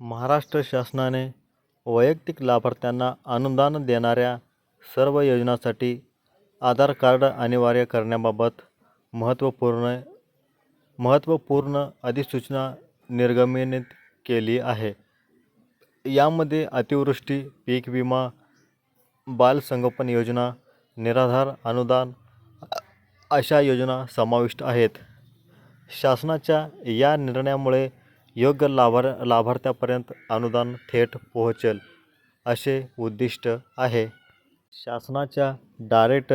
महाराष्ट्र शासनाने वैयक्तिक लाभार्थ्यांना अनुदान देणाऱ्या सर्व योजनांसाठी आधार कार्ड अनिवार्य करण्याबाबत महत्त्वपूर्ण महत्त्वपूर्ण अधिसूचना निर्गमित केली आहे. यामध्ये अतिवृष्टी पीक विमा बालसंगोपन योजना निराधार अनुदान अशा योजना समाविष्ट आहेत. शासनाच्या या निर्णयामुळे योग्य लाभार लाभार्थ्यापर्यंत अनुदान थेट पोहोचेल असे उद्दिष्ट आहे. शासनाच्या direct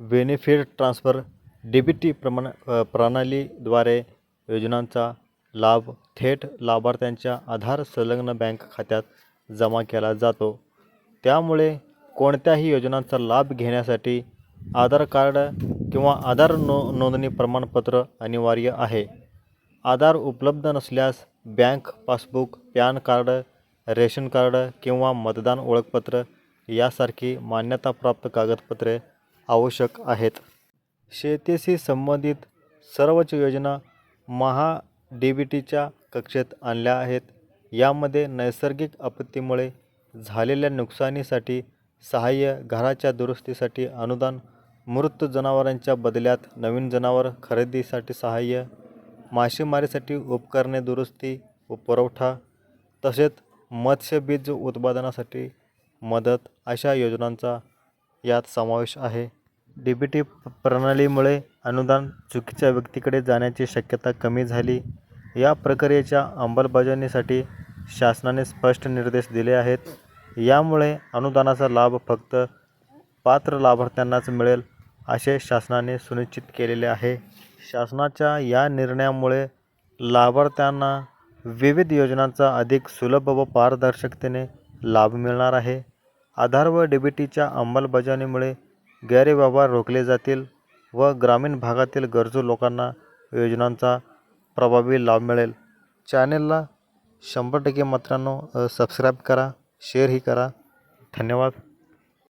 benefit transfer D B T प्रमाण प्रणालीद्वारे योजनांचा लाभ थेट लाभार्थ्यांच्या आधार संलग्न बँक खात्यात जमा केला जातो. त्यामुळे कोणत्याही योजनांचा लाभ घेण्यासाठी आधार कार्ड किंवा आधार नो नोंदणी प्रमाणपत्र अनिवार्य आहे. आधार उपलब्ध नसल्यास bank passbook PAN card ration card किंवा मतदान ओळखपत्र यासारखी मान्यताप्राप्त कागदपत्रे आवश्यक आहेत. शेतीशी संबंधित सर्वच योजना महा डी बी टीच्या कक्षेत आणल्या आहेत. यामध्ये नैसर्गिक आपत्तीमुळे झालेल्या नुकसानीसाठी सहाय्य घराच्या दुरुस्तीसाठी अनुदान मृत जनावरांच्या बदल्यात नवीन जनावर खरेदीसाठी सहाय्य मासेमारीसाठी उपकरणे दुरुस्ती व पुरवठा तसेच मत्स्यबीज उत्पादनासाठी मदत अशा योजनांचा यात समावेश आहे. डी बी टी प्रणालीमुळे अनुदान चुकीच्या व्यक्तीकडे जाण्याची शक्यता कमी झाली. या प्रक्रियेच्या अंमलबजावणीसाठी शासनाने स्पष्ट निर्देश दिले आहेत. यामुळे अनुदानाचा लाभ फक्त पात्र लाभार्थ्यांनाच मिळेल. असे शासनाने सुनिश्चित केलेले आहे. शासनाच्या या निर्णयामुळे लाभार्थ्यांना विविध योजनांचा अधिक सुलभ व पारदर्शकतेने लाभ मिळणार आहे. आधार व डी बी टीच्या अंमलबजावणीमुळे गैरव्यवहार रोखले जातील व ग्रामीण भागातील गरजू लोकांना योजनांचा प्रभावी लाभ मिळेल. चॅनेलला शंभर टक्के मात्रांनो सबस्क्राईब करा शेअरही करा. धन्यवाद.